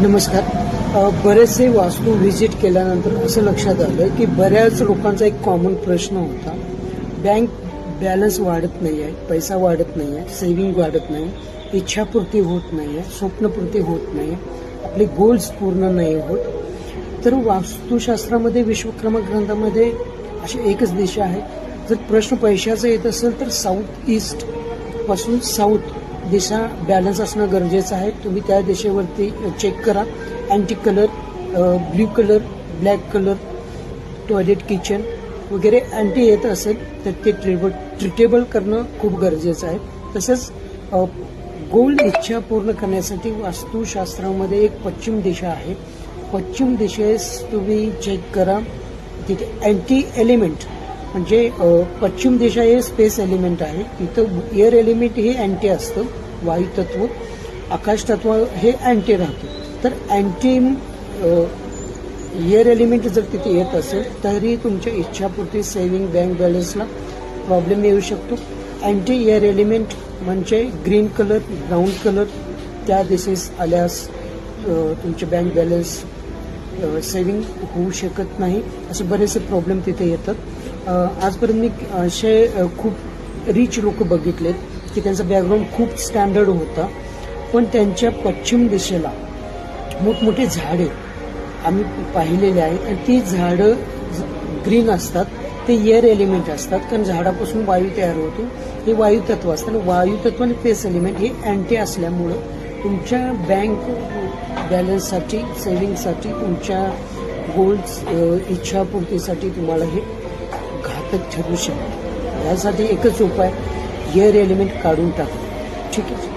नमस्कार. बरेचसे वास्तू व्हिजिट केल्यानंतर असं लक्षात आलं की बऱ्याच लोकांचा एक कॉमन प्रश्न होता. बँक बॅलन्स वाढत नाही आहे पैसा वाढत नाही आहे सेव्हिंग वाढत नाही इच्छापूर्ती होत नाही आहे स्वप्नपूर्ती होत नाही आपले गोल्स पूर्ण नाही होत. तर वास्तुशास्त्रामध्ये विश्वक्रम ग्रंथामध्ये अशी एकच दिशा आहे. जर प्रश्न पैशाचा येत असेल तर साऊथ ईस्टपासून साऊथ दिशा बॅलन्स असणं गरजेचं आहे. तुम्ही त्या दिशेवरती चेक करा. Anti colour blue colour black colour toilet kitchen वगैरे अँटी येत असेल तर ते ट्रिबल ट्रिटेबल करणं खूप गरजेचं आहे. तसंच गोल्ड इच्छा पूर्ण करण्यासाठी वास्तुशास्त्रामध्ये एक पश्चिम दिशा आहे. पश्चिम दिशेस तुम्ही चेक करा. तिथे अँटी एलिमेंट म्हणजे पश्चिम दिशा हे स्पेस एलिमेंट आहे. तिथं एअर एलिमेंट हे अँटी असतं. वायू तत्व आकाश तत्व हे अँटी राहतं. तर अँटी एअर एलिमेंट जर तिथे येत असेल तरी तुमच्या इच्छापुरती सेव्हिंग बँक बॅलन्सला प्रॉब्लेम येऊ शकतो. अँटी एअर एलिमेंट म्हणजे ग्रीन कलर ब्राऊन कलर त्या दिसेस आल्यास तुमचे बँक बॅलन्स सेव्हिंग होऊ शकत नाही. असे बरेचसे प्रॉब्लेम तिथे येतात. आजपर्यंत मी असे खूप रिच लोक बघितलेत की त्यांचा बॅकग्राऊंड खूप स्टँडर्ड होता. पण त्यांच्या पश्चिम दिशेला मोठमोठे झाडे आम्ही पाहिलेले आहे आणि ती झाडं ग्रीन असतात ते एअर एलिमेंट असतात. कारण झाडापासून वायू तयार होतो हे वायुतत्व असतं. आणि वायुतत्व आणि पेस एलिमेंट हे अँटी असल्यामुळं तुमच्या बँक बॅलन्ससाठी सेव्हिंगसाठी तुमच्या गोल्ड इच्छापूर्तीसाठी तुम्हाला हे घातक ठरू शकते. यासाठी एकच उपाय एअर एलिमेंट काढून टाका. ठीक आहे?